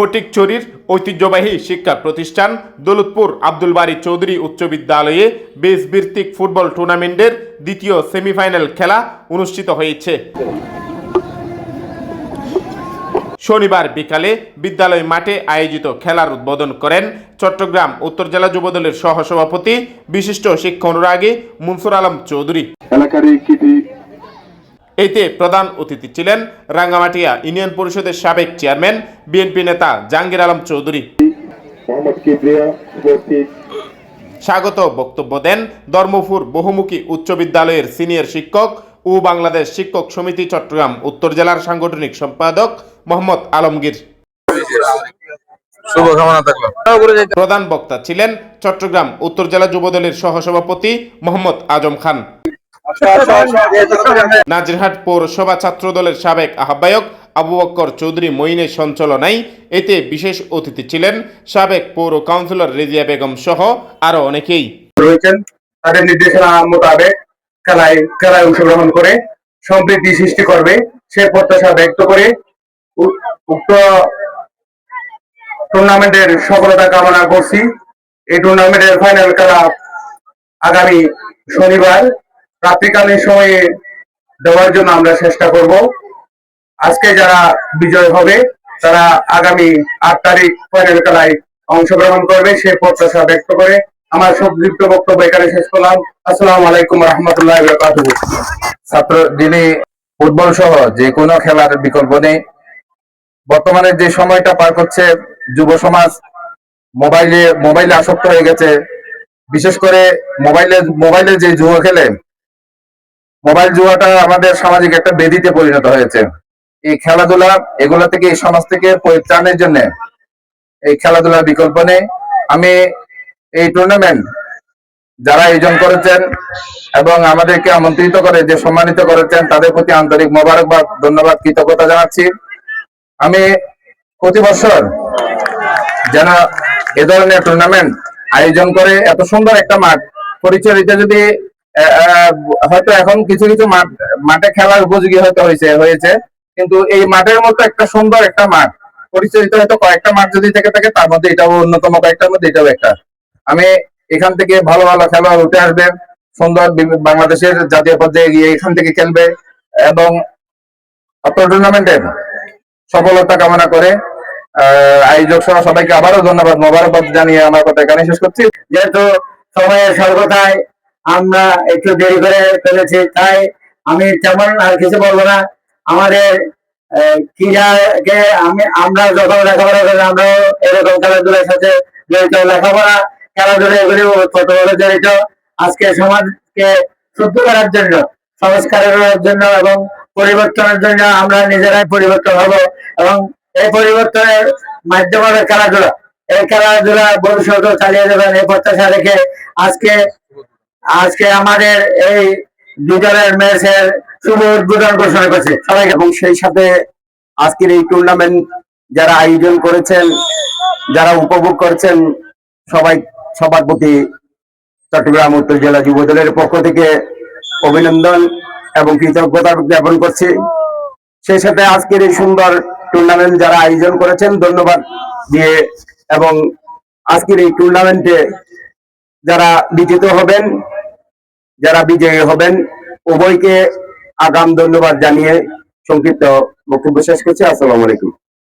ফটিকছড়ির ঐতিহ্যবাহী শিক্ষা প্রতিষ্ঠান দৌলতপুর আব্দুল বারী চৌধুরী উচ্চ বিদ্যালয়ে বেস ভিত্তিক ফুটবল টুর্নামেন্টের দ্বিতীয় সেমিফাইনাল খেলা অনুষ্ঠিত হয়েছে। শনিবার বিকালে বিদ্যালয় মাঠে আয়োজিত খেলার উদ্বোধন করেন চট্টগ্রাম উত্তর জেলা যুবদলের সহসভাপতি, বিশিষ্ট শিক্ষা অনুরাগী মুনসুর আলম চৌধুরী। এলাকার এতে প্রধান অতিথি ছিলেন রাঙ্গামাটিয়া ইউনিয়ন পরিষদের সাবেক চেয়ারম্যান বিএনপি নেতা জাহাঙ্গীর আলম চৌধুরী। স্বাগত বক্তব্য দেন ধর্মপুর বহুমুখী উচ্চ বিদ্যালয়ের সিনিয়র শিক্ষক ও বাংলাদেশ শিক্ষক সমিতি চট্টগ্রাম উত্তর জেলার সাংগঠনিক সম্পাদক মোহাম্মদ আলমগীর। প্রধান বক্তা ছিলেন চট্টগ্রাম উত্তর জেলা যুবদলের সহসভাপতি মোহাম্মদ আজম খান। নাজিরহাট পৌরসভা ছাত্রদলের সাবেক আহ্বায়ক আবু বক্কর চৌধুরী মঈনের সঞ্চালনায় এতে বিশেষ অতিথি ছিলেন সাবেক পৌর কাউন্সিলর রেজিয়া বেগম সহ আরও অনেকেই। রয়েছেন। তাদের নির্দেশনা মোতাবেক খেলায় খেলায় অংশগ্রহণ করে সৃষ্টি করবে। সে প্রত্যাশা ব্যক্ত করে উক্ত টুর্নামেন্টের সফলতা কামনা করছি। এই টুর্নামেন্টের ফাইনাল খেলা আগামী শনিবার রাত্রিকালীন সময়ে দেওয়ার জন্য আমরা চেষ্টা করব। আজকে যারা বিজয় হবে, তারা আগামী আট তারিখ ফাইনাল খেলায় অংশগ্রহণ করবে সে প্রত্যাশা ব্যক্ত করে আমার সংক্ষিপ্ত বক্তব্য এখানে শেষ করলাম। আসসালাম আলাইকুম রহমতুল্লাহ ছাত্র যিনি ফুটবল সহ যে কোনো খেলার বিকল্প নেই, বর্তমানে যে সময়টা পার করছে, যুব সমাজ মোবাইলে মোবাইলে আসক্ত হয়ে গেছে। বিশেষ করে মোবাইলে মোবাইলে যে যুব খেলে মোবাইল জুয়াটা আমাদের সামাজিক একটা বেদিতে পরিণত হয়েছে। এই খেলাধুলা, এগুলো থেকে এই সমাজ থেকে পরিত্রাণের জন্য এই খেলাধুলার বিকল্প নেই। আমি এই টুর্নামেন্ট যারা আয়োজন করেছেন এবং আমাদেরকে আমন্ত্রিত করে, যে সম্মানিত করেছেন, তাদের প্রতি আন্তরিক মোবারকবাদ, ধন্যবাদ, কৃতজ্ঞতা জানাচ্ছি। আমি প্রতি বছর যেন এ ধরনের টুর্নামেন্ট আয়োজন করে, এত সুন্দর একটা মাঠ পরিচালিত যদি হয়তো এখন কিছু কিছু মাঠ খেলার উপযোগী হয়তো হয়েছে হয়েছে। কিন্তু এই মাঠের মতো একটা সুন্দর একটা মাঠ, পরিচালিত হয়তো কয়েকটা মাঠ যদি থেকে থাকে, তার মধ্যে এটাও অন্যতম, কয়েকটার মধ্যে এটাও একটা। আমি এখান থেকে ভালো ভালো খেলোয়াড় উঠে আসবে, সুন্দর বাংলাদেশের জাতীয় পর্যায়ে গিয়ে এখান থেকে খেলবে এবং টুর্নামেন্টের সফলতা কামনা করে আয়োজক সহ সবাইকে আবারও ধন্যবাদ, মোবারকবাদ জানিয়ে আমার কথা এখানে শেষ করছি। যেহেতু সময়ের স্বল্পতায় আমরা একটু দেরি করে ফেলেছি, তাই আমি তেমন আর কিছু বলব না। আমাদের ক্রীড়াকে আমি, আমরা যখন লেখাপড়া করি, আমরাও এরকম খেলাধুলার সাথে জড়িত। লেখাপড়া, খেলাধুলা এগুলি ছোটবেলা জড়িত। আজকে সমাজকে শুদ্ধ করার জন্য, সংস্কার করার জন্য এবং পরিবর্তনের জন্য আমরা নিজেরাই পরিবর্তন হব এবং এই পরিবর্তনের মাধ্যমে খেলাধুলা, এই খেলাধুলা ভবিষ্যতে চালিয়ে যাবেন। এই প্রত্যাশা রেখে আজকে আজকে আমাদের এই দুজনের ম্যাচের শুভ উদ্বোধন ঘোষণা করছে। সবাই এবং সেই সাথে আজকের এই টুর্নামেন্ট যারা আয়োজন করেছেন, যারা উপভোগ করেছেন, সবাই, সবার প্রতি চট্টগ্রাম উত্তর জেলা যুব দলের পক্ষ থেকে অভিনন্দন এবং কৃতজ্ঞতা জ্ঞাপন করছি। সেই সাথে আজকের এই সুন্দর টুর্নামেন্ট যারা আয়োজন করেছেন, ধন্যবাদ দিয়ে এবং আজকের এই টুর্নামেন্টে যারা বিজিত হবেন যারা বিজয়ী হবেন উভয়কে আগাম ধন্যবাদ জানিয়ে সংক্ষিপ্ত বক্তব্য শেষ করছি। আসসালামু আলাইকুম।